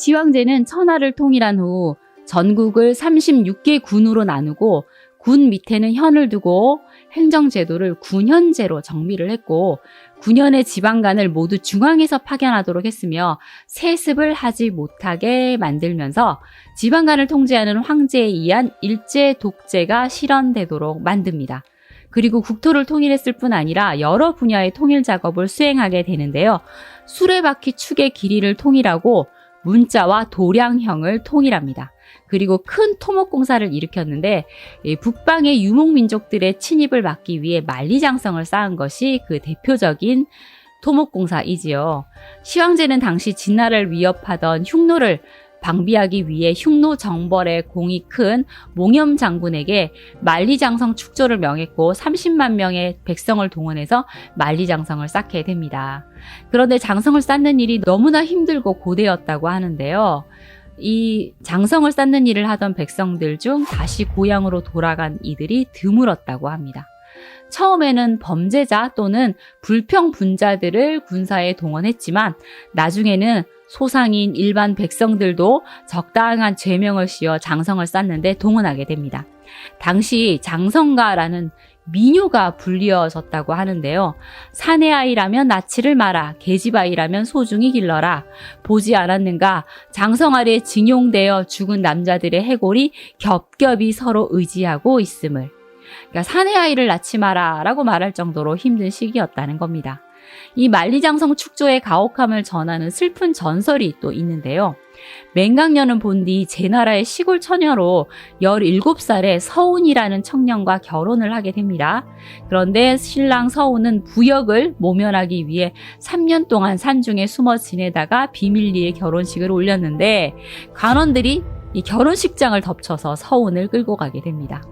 시황제는 천하를 통일한 후 전국을 36개 군으로 나누고 군 밑에는 현을 두고 행정제도를 군현제로 정비를 했고 군현의 지방간을 모두 중앙에서 파견하도록 했으며 세습을 하지 못하게 만들면서 지방간을 통제하는 황제에 의한 일제 독재가 실현되도록 만듭니다. 그리고 국토를 통일했을 뿐 아니라 여러 분야의 통일 작업을 수행하게 되는데요. 수레바퀴 축의 길이를 통일하고 문자와 도량형을 통일합니다. 그리고 큰 토목공사를 일으켰는데 이 북방의 유목민족들의 침입을 막기 위해 만리장성을 쌓은 것이 그 대표적인 토목공사이지요. 시황제는 당시 진나라를 위협하던 흉노를 방비하기 위해 흉노 정벌의 공이 큰 몽염 장군에게 만리장성 축조를 명했고 30만 명의 백성을 동원해서 만리장성을 쌓게 됩니다. 그런데 장성을 쌓는 일이 너무나 힘들고 고되었다고 하는데요. 이 장성을 쌓는 일을 하던 백성들 중 다시 고향으로 돌아간 이들이 드물었다고 합니다. 처음에는 범죄자 또는 불평분자들을 군사에 동원했지만 나중에는 소상인 일반 백성들도 적당한 죄명을 씌워 장성을 쌓는데 동원하게 됩니다. 당시 장성가라는 미녀가 불리어졌다고 하는데요. 사내 아이라면 나치를 마라, 계집 아이라면 소중히 길러라. 보지 않았는가? 장성 아래 징용되어 죽은 남자들의 해골이 겹겹이 서로 의지하고 있음을. 그러니까 사내 아이를 낳지 마라라고 말할 정도로 힘든 시기였다는 겁니다. 이 만리장성 축조의 가혹함을 전하는 슬픈 전설이 또 있는데요. 맹강년은 본뒤 제나라의 시골 처녀로 17살의 서운이라는 청년과 결혼을 하게 됩니다. 그런데 신랑 서운은 부역을 모면하기 위해 3년 동안 산중에 숨어 지내다가 비밀리에 결혼식을 올렸는데 관원들이 이 결혼식장을 덮쳐서 서운을 끌고 가게 됩니다.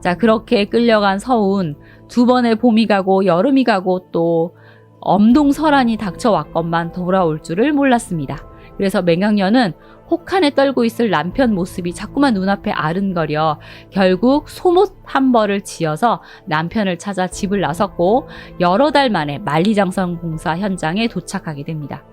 자, 그렇게 끌려간 서운 두 번의 봄이 가고 여름이 가고 또 엄동설한이 닥쳐왔건만 돌아올 줄을 몰랐습니다. 그래서 맹강년은 혹한에 떨고 있을 남편 모습이 자꾸만 눈앞에 아른거려 결국 소못 한 벌을 지어서 남편을 찾아 집을 나섰고 여러 달 만에 만리장성 공사 현장에 도착하게 됩니다.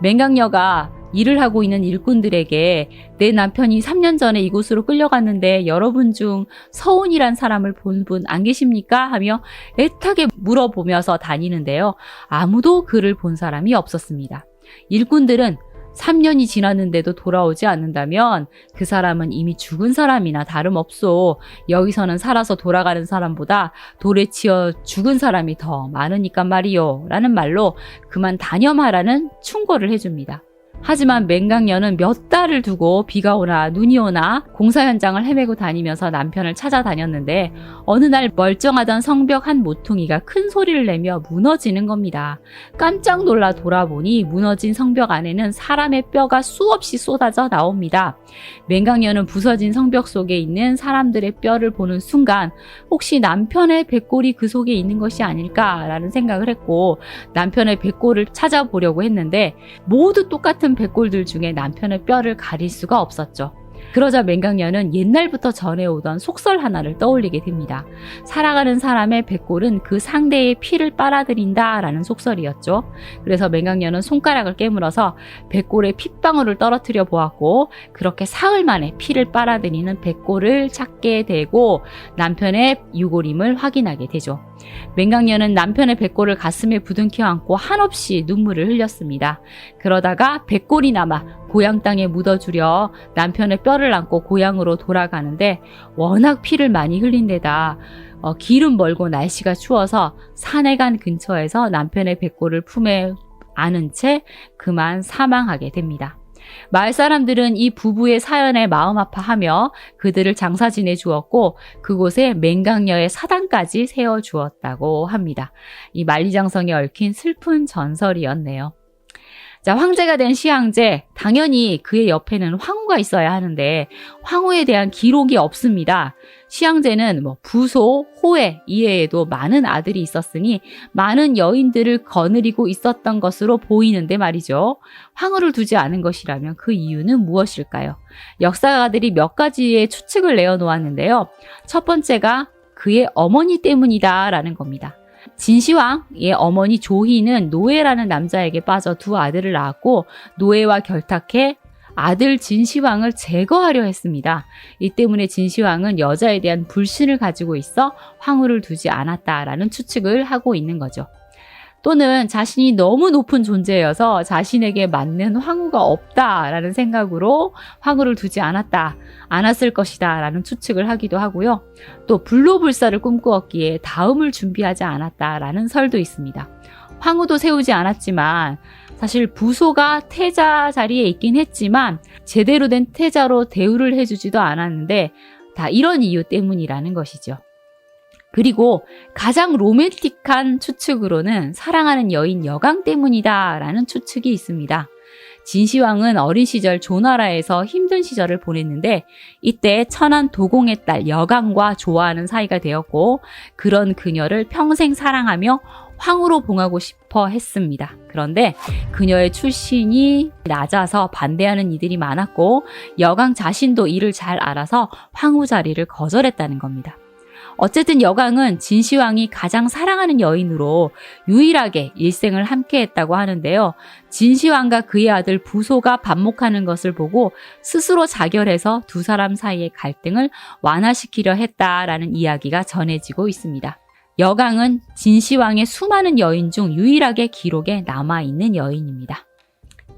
맹강녀가 일을 하고 있는 일꾼들에게 내 남편이 3년 전에 이곳으로 끌려갔는데 여러분 중 서운이란 사람을 본 분 안 계십니까? 하며 애타게 물어보면서 다니는데요. 아무도 그를 본 사람이 없었습니다. 일꾼들은 3년이 지났는데도 돌아오지 않는다면 그 사람은 이미 죽은 사람이나 다름없소. 여기서는 살아서 돌아가는 사람보다 돌에 치여 죽은 사람이 더 많으니까 말이요. 라는 말로 그만 단념하라는 충고를 해줍니다. 하지만 맹강녀는 몇 달을 두고 비가 오나 눈이 오나 공사 현장을 헤매고 다니면서 남편을 찾아다녔는데 어느 날 멀쩡하던 성벽 한 모퉁이가 큰 소리를 내며 무너지는 겁니다. 깜짝 놀라 돌아보니 무너진 성벽 안에는 사람의 뼈가 수없이 쏟아져 나옵니다. 맹강녀는 부서진 성벽 속에 있는 사람들의 뼈를 보는 순간 혹시 남편의 백골이 그 속에 있는 것이 아닐까라는 생각을 했고 남편의 백골을 찾아보려고 했는데 모두 똑같은 백골들 중에 남편의 뼈를 가릴 수가 없었죠. 그러자 맹강녀는 옛날부터 전해오던 속설 하나를 떠올리게 됩니다. 살아가는 사람의 백골은 그 상대의 피를 빨아들인다 라는 속설이었죠. 그래서 맹강녀는 손가락을 깨물어서 백골의 핏방울을 떨어뜨려 보았고 그렇게 사흘 만에 피를 빨아들이는 백골을 찾게 되고 남편의 유골임을 확인하게 되죠. 맹강녀는 남편의 백골을 가슴에 부둥켜 안고 한없이 눈물을 흘렸습니다. 그러다가 백골이 남아 고향 땅에 묻어주려 남편의 뼈를 안고 고향으로 돌아가는데 워낙 피를 많이 흘린 데다 어, 길은 멀고 날씨가 추워서 산에 간 근처에서 남편의 백골을 품에 안은 채 그만 사망하게 됩니다. 마을 사람들은 이 부부의 사연에 마음 아파하며 그들을 장사 지내 주었고 그곳에 맹강녀의 사당까지 세워 주었다고 합니다. 이 만리장성에 얽힌 슬픈 전설이었네요. 자, 황제가 된 시황제, 당연히 그의 옆에는 황후가 있어야 하는데, 황후에 대한 기록이 없습니다. 시황제는 뭐 부소, 호에 이외에도 많은 아들이 있었으니 많은 여인들을 거느리고 있었던 것으로 보이는데 말이죠. 황후를 두지 않은 것이라면 그 이유는 무엇일까요? 역사가들이 몇 가지의 추측을 내어놓았는데요. 첫 번째가 그의 어머니 때문이다라는 겁니다. 진시황의 어머니 조희는 노예라는 남자에게 빠져 두 아들을 낳았고 노예와 결탁해 아들 진시황을 제거하려 했습니다. 이 때문에 진시황은 여자에 대한 불신을 가지고 있어 황후를 두지 않았다라는 추측을 하고 있는 거죠. 또는 자신이 너무 높은 존재여서 자신에게 맞는 황후가 없다라는 생각으로 황후를 두지 않았다, 않았을 것이다 라는 추측을 하기도 하고요. 또 불로불사를 꿈꾸었기에 다음을 준비하지 않았다라는 설도 있습니다. 황후도 세우지 않았지만 사실 부소가 태자 자리에 있긴 했지만 제대로 된 태자로 대우를 해주지도 않았는데 다 이런 이유 때문이라는 것이죠. 그리고 가장 로맨틱한 추측으로는 사랑하는 여인 여강 때문이다라는 추측이 있습니다. 진시황은 어린 시절 조나라에서 힘든 시절을 보냈는데 이때 천한 도공의 딸 여강과 좋아하는 사이가 되었고 그런 그녀를 평생 사랑하며 황후로 봉하고 싶어 했습니다. 그런데 그녀의 출신이 낮아서 반대하는 이들이 많았고 여강 자신도 이를 잘 알아서 황후 자리를 거절했다는 겁니다. 어쨌든 여강은 진시황이 가장 사랑하는 여인으로 유일하게 일생을 함께 했다고 하는데요. 진시황과 그의 아들 부소가 반목하는 것을 보고 스스로 자결해서 두 사람 사이의 갈등을 완화시키려 했다라는 이야기가 전해지고 있습니다. 여강은 진시황의 수많은 여인 중 유일하게 기록에 남아있는 여인입니다.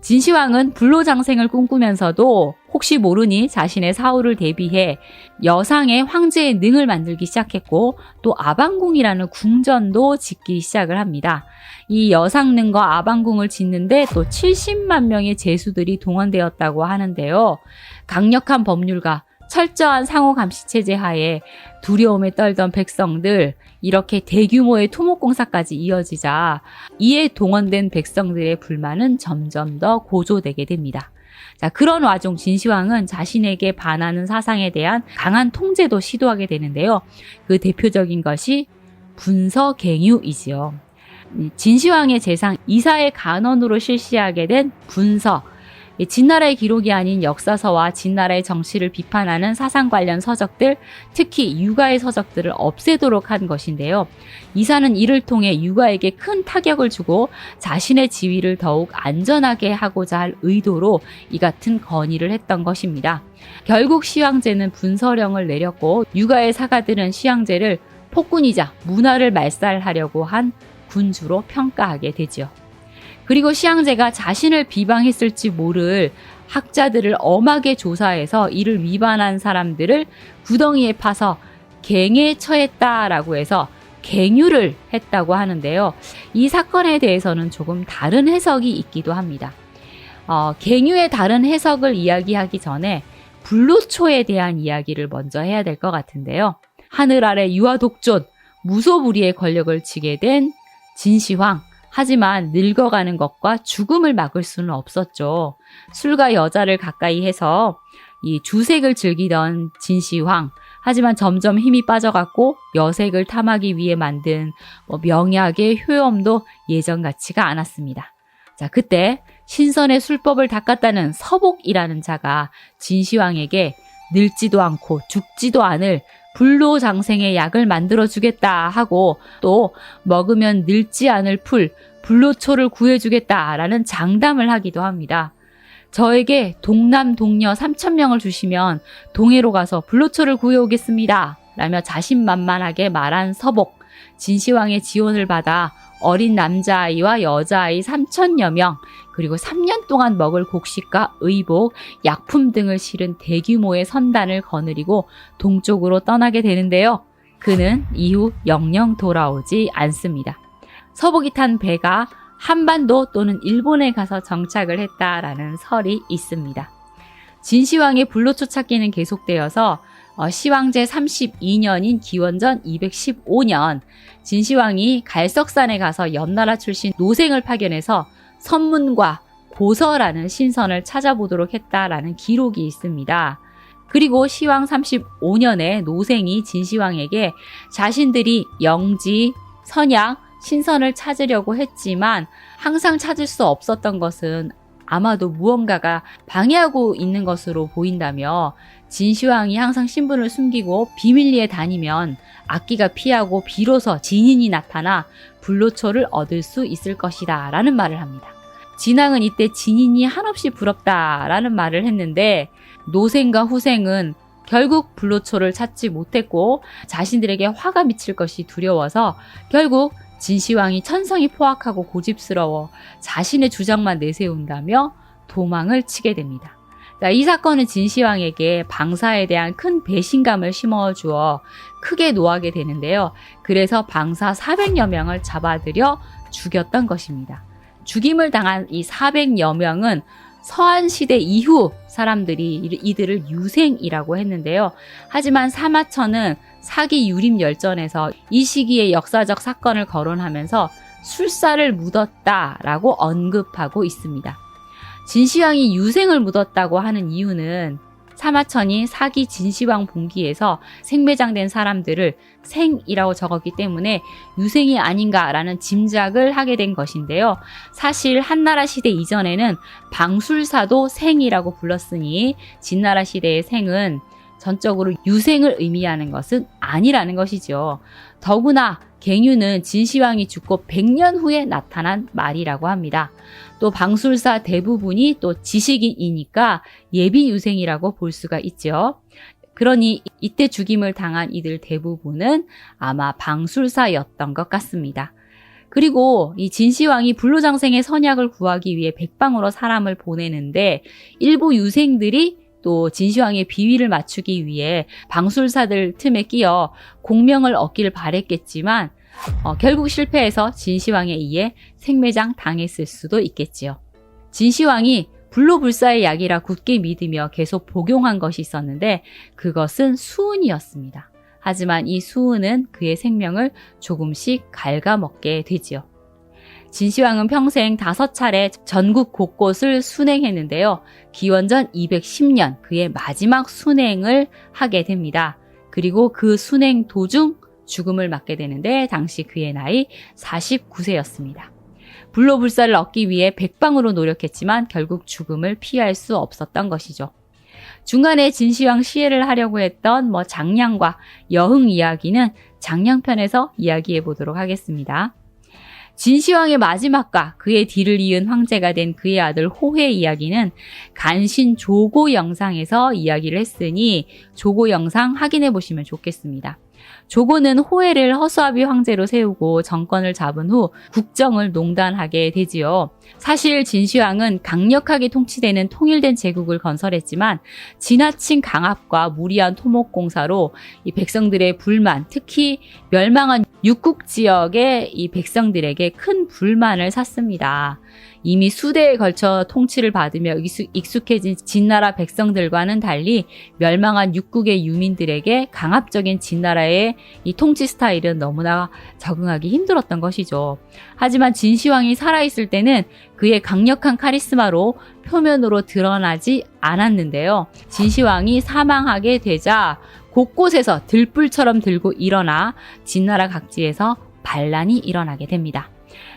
진시황은 불로장생을 꿈꾸면서도 혹시 모르니 자신의 사후를 대비해 여상의 황제의 능을 만들기 시작했고 또 아방궁이라는 궁전도 짓기 시작을 합니다. 이 여상능과 아방궁을 짓는데 또 70만 명의 제수들이 동원되었다고 하는데요. 강력한 법률가 철저한 상호 감시 체제 하에 두려움에 떨던 백성들 이렇게 대규모의 토목 공사까지 이어지자 이에 동원된 백성들의 불만은 점점 더 고조되게 됩니다. 자, 그런 와중 진시황은 자신에게 반하는 사상에 대한 강한 통제도 시도하게 되는데요. 그 대표적인 것이 분서갱유이지요. 진시황의 재상 이사의 간원으로 실시하게 된 분서, 진나라의 기록이 아닌 역사서와 진나라의 정치를 비판하는 사상 관련 서적들, 특히 육아의 서적들을 없애도록 한 것인데요. 이사는 이를 통해 육아에게 큰 타격을 주고 자신의 지위를 더욱 안전하게 하고자 할 의도로 이 같은 건의를 했던 것입니다. 결국 시황제는 분서령을 내렸고 육아의 사가들은 시황제를 폭군이자 문화를 말살하려고 한 군주로 평가하게 되지요. 그리고 시황제가 자신을 비방했을지 모를 학자들을 엄하게 조사해서 이를 위반한 사람들을 구덩이에 파서 갱에 처했다라고 해서 갱유를 했다고 하는데요. 이 사건에 대해서는 조금 다른 해석이 있기도 합니다. 어, 갱유의 다른 해석을 이야기하기 전에 불로초에 대한 이야기를 먼저 해야 될 것 같은데요. 하늘 아래 유아 독존, 무소불위의 권력을 쥐게 된 진시황, 하지만 늙어가는 것과 죽음을 막을 수는 없었죠. 술과 여자를 가까이 해서 이 주색을 즐기던 진시황. 하지만 점점 힘이 빠져갔고 여색을 탐하기 위해 만든 뭐 명약의 효험도 예전 같지가 않았습니다. 자, 그때 신선의 술법을 닦았다는 서복이라는 자가 진시황에게 늙지도 않고 죽지도 않을 불로장생의 약을 만들어 주겠다 하고 또 먹으면 늙지 않을 풀 불로초를 구해주겠다라는 장담을 하기도 합니다. 저에게 동남 동녀 3천 명을 주시면 동해로 가서 불로초를 구해오겠습니다. 라며 자신만만하게 말한 서복, 진시황의 지원을 받아 어린 남자아이와 여자아이 3천여 명, 그리고 3년 동안 먹을 곡식과 의복, 약품 등을 실은 대규모의 선단을 거느리고 동쪽으로 떠나게 되는데요. 그는 이후 영영 돌아오지 않습니다. 서복이 탄 배가 한반도 또는 일본에 가서 정착을 했다라는 설이 있습니다. 진시황의 불로초 찾기는 계속되어서 어, 시황제 32년인 기원전 215년 진시황이 갈석산에 가서 옆나라 출신 노생을 파견해서 선문과 고서라는 신선을 찾아보도록 했다라는 기록이 있습니다. 그리고 시황 35년에 노생이 진시황에게 자신들이 영지, 선양, 신선을 찾으려고 했지만 항상 찾을 수 없었던 것은 아마도 무언가가 방해하고 있는 것으로 보인다며 진시황이 항상 신분을 숨기고 비밀리에 다니면 악기가 피하고 비로소 진인이 나타나 불로초를 얻을 수 있을 것이다 라는 말을 합니다. 진왕은 이때 진인이 한없이 부럽다 라는 말을 했는데 노생과 후생은 결국 불로초를 찾지 못했고 자신들에게 화가 미칠 것이 두려워서 결국 진시황이 천성이 포악하고 고집스러워 자신의 주장만 내세운다며 도망을 치게 됩니다. 자, 이 사건은 진시황에게 방사에 대한 큰 배신감을 심어주어 크게 노하게 되는데요. 그래서 방사 400여 명을 잡아들여 죽였던 것입니다. 죽임을 당한 이 400여 명은 서한 시대 이후 사람들이 이- 이들을 유생이라고 했는데요. 하지만 사마천은 사기 유림 열전에서 이 시기의 역사적 사건을 거론하면서 술사를 묻었다라고 언급하고 있습니다. 진시황이 유생을 묻었다고 하는 이유는 사마천이 사기 진시황 봉기에서 생매장된 사람들을 생이라고 적었기 때문에 유생이 아닌가라는 짐작을 하게 된 것인데요. 사실 한나라 시대 이전에는 방술사도 생이라고 불렀으니 진나라 시대의 생은 전적으로 유생을 의미하는 것은 아니라는 것이죠. 더구나 갱유는 진시황이 죽고 100년 후에 나타난 말이라고 합니다. 또 방술사 대부분이 또 지식인이니까 예비 유생이라고 볼 수가 있죠. 그러니 이때 죽임을 당한 이들 대부분은 아마 방술사였던 것 같습니다. 그리고 이 진시황이 불로장생의 선약을 구하기 위해 백방으로 사람을 보내는데 일부 유생들이 또 진시황의 비위를 맞추기 위해 방술사들 틈에 끼어 공명을 얻기를 바랬겠지만 어, 결국 실패해서 진시황에 의해 생매장 당했을 수도 있겠지요. 진시황이 불로불사의 약이라 굳게 믿으며 계속 복용한 것이 있었는데 그것은 수은이었습니다. 하지만 이 수은은 그의 생명을 조금씩 갉아먹게 되지요. 진시황은 평생 다섯 차례 전국 곳곳을 순행했는데요. 기원전 210년 그의 마지막 순행을 하게 됩니다. 그리고 그 순행 도중 죽음을 맞게 되는데 당시 그의 나이 49세였습니다. 불로불사를 얻기 위해 백방으로 노력했지만 결국 죽음을 피할 수 없었던 것이죠. 중간에 진시황 시해를 하려고 했던 뭐 장량과 여흥 이야기는 장량편에서 이야기해 보도록 하겠습니다. 진시황의 마지막과 그의 뒤를 이은 황제가 된 그의 아들 호의 이야기는 간신 조고 영상에서 이야기를 했으니 조고 영상 확인해 보시면 좋겠습니다. 조고는 호해를 허수아비 황제로 세우고 정권을 잡은 후 국정을 농단하게 되지요. 사실 진시황은 강력하게 통치되는 통일된 제국을 건설했지만 지나친 강압과 무리한 토목공사로 이 백성들의 불만, 특히 멸망한 육국 지역의 이 백성들에게 큰 불만을 샀습니다. 이미 수대에 걸쳐 통치를 받으며 익숙- 익숙해진 진나라 백성들과는 달리 멸망한 육국의 유민들에게 강압적인 진나라의 이 통치 스타일은 너무나 적응하기 힘들었던 것이죠. 하지만 진시황이 살아있을 때는 그의 강력한 카리스마로 표면으로 드러나지 않았는데요. 진시황이 사망하게 되자 곳곳에서 들불처럼 들고 일어나 진나라 각지에서 반란이 일어나게 됩니다.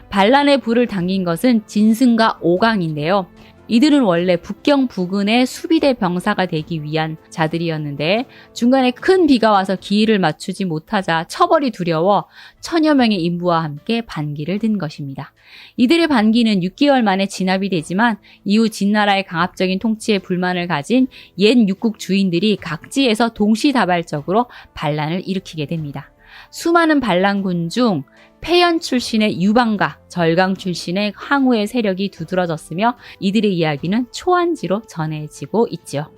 반란의 불을 당긴 것은 진승과 오강인데요. 이들은 원래 북경 부근의 수비대 병사가 되기 위한 자들이었는데 중간에 큰 비가 와서 기일을 맞추지 못하자 처벌이 두려워 천여 명의 인부와 함께 반기를 든 것입니다. 이들의 반기는 6개월 만에 진압이 되지만 이후 진나라의 강압적인 통치에 불만을 가진 옛 육국 주인들이 각지에서 동시다발적으로 반란을 일으키게 됩니다. 수많은 반란군 중 폐연 출신의 유방과 절강 출신의 항우의 세력이 두드러졌으며 이들의 이야기는 초안지로 전해지고 있지요.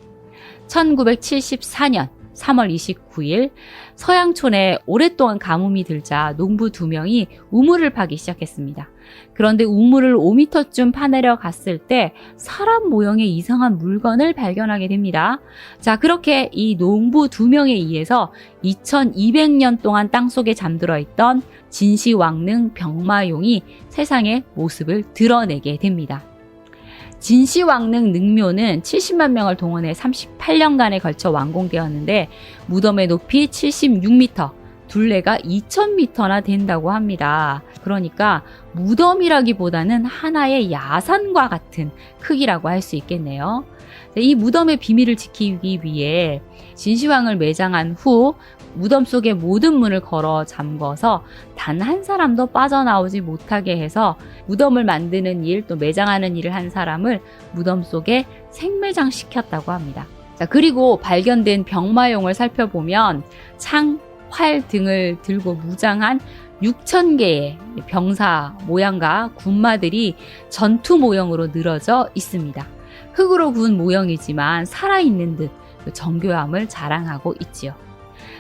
1974년 3월 29일 서양촌에 오랫동안 가뭄이 들자 농부 두 명이 우물을 파기 시작했습니다. 그런데 우물을 5m쯤 파내려 갔을 때 사람 모형의 이상한 물건을 발견하게 됩니다. 자, 그렇게 이 농부 두 명에 의해서 2200년 동안 땅속에 잠들어 있던 진시황릉 병마용이 세상의 모습을 드러내게 됩니다. 진시황릉 능묘는 70만 명을 동원해 38년간에 걸쳐 완공되었는데 무덤의 높이 76m, 둘레가 2000m나 된다고 합니다. 그러니까 무덤이라기보다는 하나의 야산과 같은 크기라고 할 수 있겠네요. 이 무덤의 비밀을 지키기 위해 진시황을 매장한 후 무덤 속에 모든 문을 걸어 잠궈서 단 한 사람도 빠져나오지 못하게 해서 무덤을 만드는 일 또 매장하는 일을 한 사람을 무덤 속에 생매장 시켰다고 합니다. 자, 그리고 발견된 병마용을 살펴보면 창, 활 등을 들고 무장한 6천 개의 병사 모양과 군마들이 전투 모형으로 늘어져 있습니다. 흙으로 구운 모형이지만 살아있는 듯그 정교함을 자랑하고 있지요.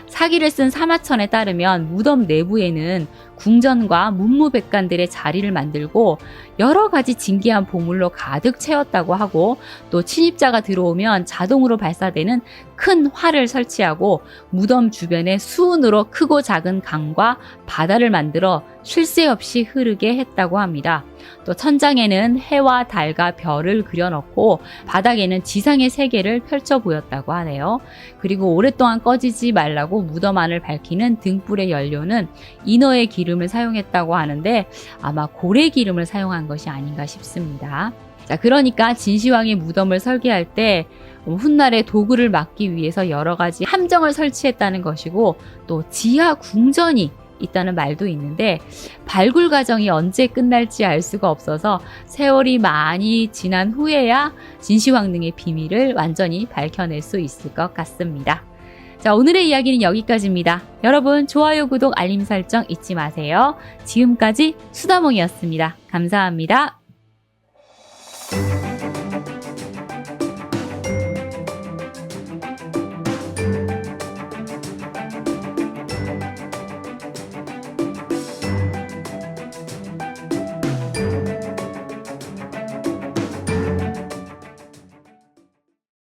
사기를 쓴 사마천에 따르면 무덤 내부에는 궁전과 문무백관들의 자리를 만들고 여러 가지 진기한 보물로 가득 채웠다고 하고 또 침입자가 들어오면 자동으로 발사되는 큰 활을 설치하고 무덤 주변에 수은으로 크고 작은 강과 바다를 만들어 쉴 새 없이 흐르게 했다고 합니다. 또 천장에는 해와 달과 별을 그려넣고 바닥에는 지상의 세계를 펼쳐 보였다고 하네요. 그리고 오랫동안 꺼지지 말라고 무덤 안을 밝히는 등불의 연료는 인어의 기름을 사용했다고 하는데 아마 고래 기름을 사용한 것이 아닌가 싶습니다. 자, 그러니까 진시황의 무덤을 설계할 때 훗날에 도구를 막기 위해서 여러 가지 함정을 설치했다는 것이고 또 지하 궁전이 있다는 말도 있는데 발굴 과정이 언제 끝날지 알 수가 없어서 세월이 많이 지난 후에야 진시황릉의 비밀을 완전히 밝혀낼 수 있을 것 같습니다. 자, 오늘의 이야기는 여기까지입니다. 여러분, 좋아요, 구독, 알림 설정 잊지 마세요. 지금까지 수다몽이었습니다. 감사합니다.